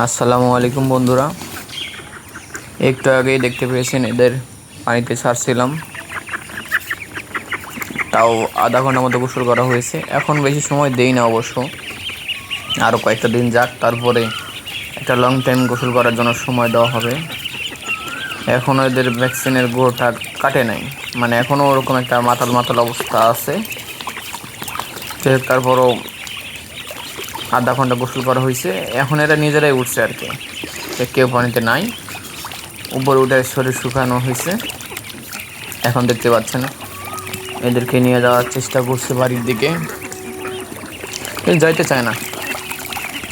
আসসালামু আলাইকুম বন্ধুরা। একটু আগেই দেখতে পেয়েছেন এদের পানিতে ছাড়ছিলাম। তাও আধা ঘণ্টার মতো গোসল করা হয়েছে। এখন বেশি সময় দেই না অবশ্য। আরও কয়েকটা দিন যাক, তারপরে একটা লং টাইম গোসল করার জন্য সময় দেওয়া হবে। এখনও এদের ভ্যাকসিনের গোটা কাটে নাই। মানে এখনও ওরকম একটা মাতাল মাতাল অবস্থা আছে। তারপরও আধা ঘণ্টা গোসল করা হয়েছে। এখন এরা নিজেরাই উঠছে আর কি। কেউ পানিতে নাই। উপরে উঠে শরীর শুকানো হয়েছে। এখন দেখতে পাচ্ছেন। এদেরকে নিয়ে যাওয়ার চেষ্টা করছে বাড়ির দিকে। যাইতে চায় না।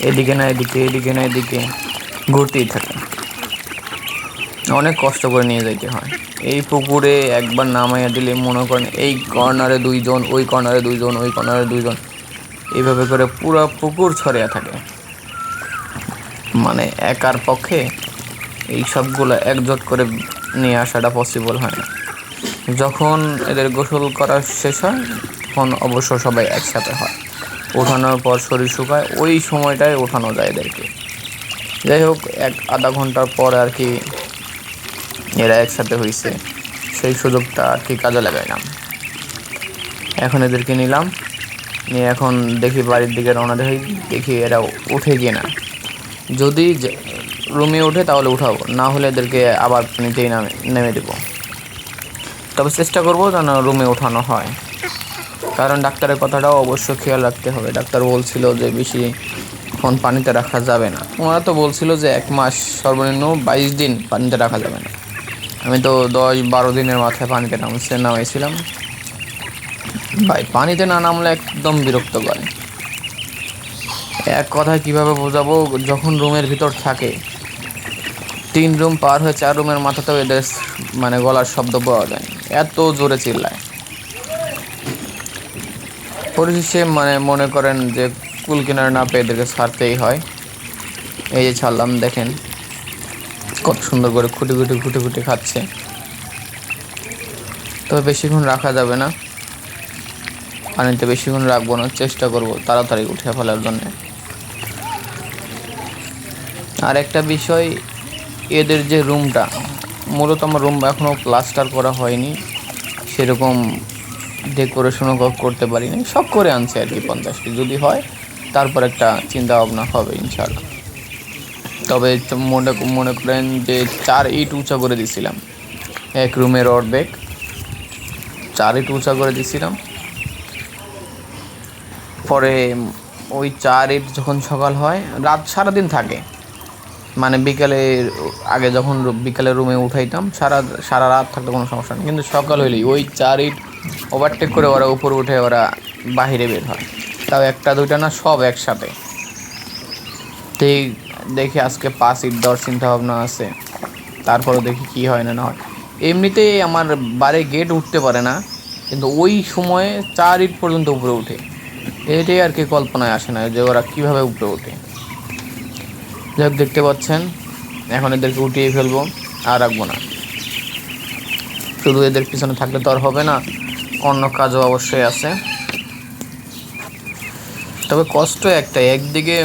এদিকে না এদিকে এদিকে না এদিকে। ঘুরতেই থাকে। অনেক কষ্ট করে নিয়ে যাইতে হয়। এই পুকুরে একবার নামাইয়া দিলে মনে করেন এই কর্নারে দুইজন, ওই কর্নারে দুইজন, ওই কর্নারে দুইজন। এইভাবে করে পুরো পুকুর ছড়িয়ে থাকে। মানে একার পক্ষে এই সবগুলো একজোট করে নিয়ে আসাটা পসিবল হয় না। যখন এদের গোসল করা শেষ হয়, তখন অবশ্য সবাই একসাথে হয়। ওঠানোর পর শরীর শুকায়, ওই সময়টায় ওঠানো যায় এদেরকে। যাই হোক, এক আধা ঘণ্টার পর আর কি এরা একসাথে হয়েছে সেই সুযোগটা আর কি কাজে লাগাইলাম। এখন এদেরকে নিলাম। নিয়ে এখন দেখি বাড়ির দিকে রওনা দেখি দেখি এরা উঠে কি না। যদি রুমে ওঠে তাহলে উঠাবো, না হলে এদেরকে আবার নিচেই নামে, নেমে দেবো। তবে চেষ্টা করব যেন রুমে ওঠানো হয়। কারণ ডাক্তারের কথাটাও অবশ্য খেয়াল রাখতে হবে। ডাক্তার বলছিল যে বেশি ক্ষণ পানিতে রাখা যাবে না। ওনারা তো বলছিল যে এক মাস সর্বনিম্ন বাইশ দিন পানিতে রাখা যাবে না। আমি তো দশ বারো দিনের মাথায় পানিতে নামছে নামাইছিলাম। ভাই, পানিতে না নামলে একদম বিরক্ত করে। এক কথায় কীভাবে বোঝাবো, যখন রুমের ভিতর থাকে, তিন রুম পার হয়ে চার রুমের মাথাতেও এদের মানে গলার শব্দ পাওয়া যায়। এত জোরে চিল্লায়। পরিশেষে মানে মনে করেন যে কুল কিনারে না পেয়ে এদেরকে ছাড়তেই হয়। এই যে ছাড়লাম, দেখেন কত সুন্দর করে খুঁটি খুঁটি খুঁটি খুঁটি খাচ্ছে। তবে বেশিক্ষণ রাখা যাবে না। পানিতে বেশিক্ষণ রাখব না চেষ্টা করব তাড়াতাড়ি উঠে ফেলার জন্য। আর একটা বিষয়, এদের যে রুমটা, মূলত আমার রুম এখনও প্লাস্টার করা হয়নি। সেরকম ডেকোরেশনও করতে পারিনি। সব করে আনছে আর কি পঞ্চাশটি যদি হয়, তারপর একটা চিন্তা ভাবনা হবে ইনশাল্লাহ তবে মনে মনে করেন যে চার ইট উঁচা করে দিছিলাম। এক রুমের অর্ধেক। চার ইট উঁচা করে দিছিলাম। পরে ওই চার ইট যখন সকাল হয়, রাত সারাদিন থাকে। মানে বিকালে, আগে যখন বিকালে রুমে উঠাইতাম, সারা সারা রাত থাকতো, কোনো সমস্যা নেই। কিন্তু সকাল হইলেই ওই চার ইট ওভারটেক করে ওরা উপরে উঠে ওরা বাহিরে বের হয়। তাও একটা, দুইটা না, সব একসাথে। এই দেখি আজকে পাঁচ ইট দেওয়ার চিন্তা ভাবনা আছে। তারপরে দেখি কি হয় না না হয়। এমনিতেই আমার বারে গেট উঠতে পারে না, কিন্তু ওই সময়ে চার ইট পর্যন্ত উপরে উঠে। এটাই আর কি কল্পনায় আসে না যে ওরা কীভাবে উপরে ওঠে। যাই দেখতে পাচ্ছেন, এখন এদেরকে উঠিয়ে ফেলব আর রাখব না। শুধু এদের পিছনে থাকলে তো আর হবে না, অন্য কাজও অবশ্যই আছে। তবে কষ্ট একটাই, একদিকে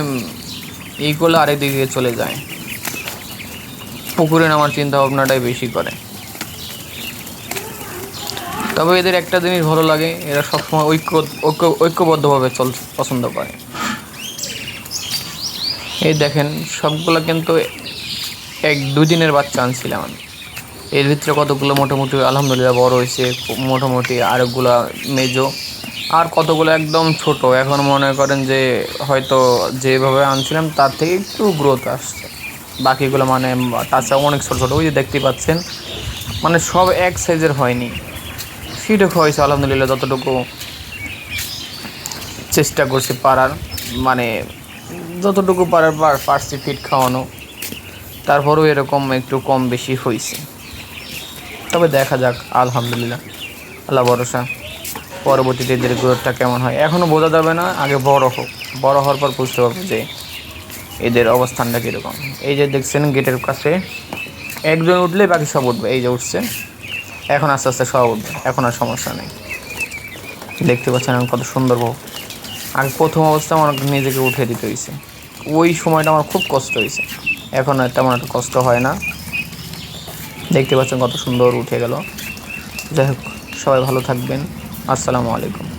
এই করলে আরেকদিকে চলে যায়। পুকুরে নামার চিন্তা ভাবনাটাই বেশি করে। তবে এদের একটা জিনিস ভালো লাগে, এরা সবসময় ঐক্য ঐক্য, ঐক্যবদ্ধভাবে চল, পছন্দ করে। এই দেখেন, সবগুলো কিন্তু এক দুই দিনের বাচ্চা আনছিলাম আমি। এর ভিতরে কতগুলো মোটামুটি, আলহামদুলিল্লাহ বড় হয়েছে, মোটামুটি আরেকগুলো মেজো। আর কতগুলো একদম ছোট, এখন মনে করেন যে হয়তো যেভাবে আনছিলাম, তার থেকে একটু গ্রোথ আসছে। বাকিগুলো মানে তাছাড়া অনেক ছোটো ছোটো, ওই যে দেখতে পাচ্ছেন মানে সব এক সাইজের হয়নি। সেটুকু হয়েছে আলহামদুলিল্লাহ, যতটুকু চেষ্টা করছি পারার মানে যতটুকু পারার পার পারছি ফিট খাওয়ানো, তারপরেও এরকম একটু কম বেশি হয়েছে তবে দেখা যাক, আলহামদুলিল্লাহ, আল্লাহ ভরসা। পরবর্তীতে এদের গ্রোথটা কেমন হয় এখনও বোঝা যাবে না, আগে বড় হোক। বড় হওয়ার পর বুঝতে পারব যে এদের অবস্থানটা কীরকম। এই যে দেখছেন গেটের কাছে, একজন উঠলে বাকি সব উঠবে, এই যে উঠছে। এখন আস্তে আস্তে সব এখন আর সমস্যা নেই। দেখতে পাচ্ছেন আমি কত সুন্দর বউ। আর প্রথম অবস্থা আমার নিজেকে উঠে দিতে হয়েছে ওই সময়টা আমার খুব কষ্ট হয়েছে এখন আর তেমন একটা কষ্ট হয় না। দেখতে পাচ্ছেন কত সুন্দর উঠে গেল। যাই হোক, সবাই ভালো থাকবেন। আসসালামু আলাইকুম।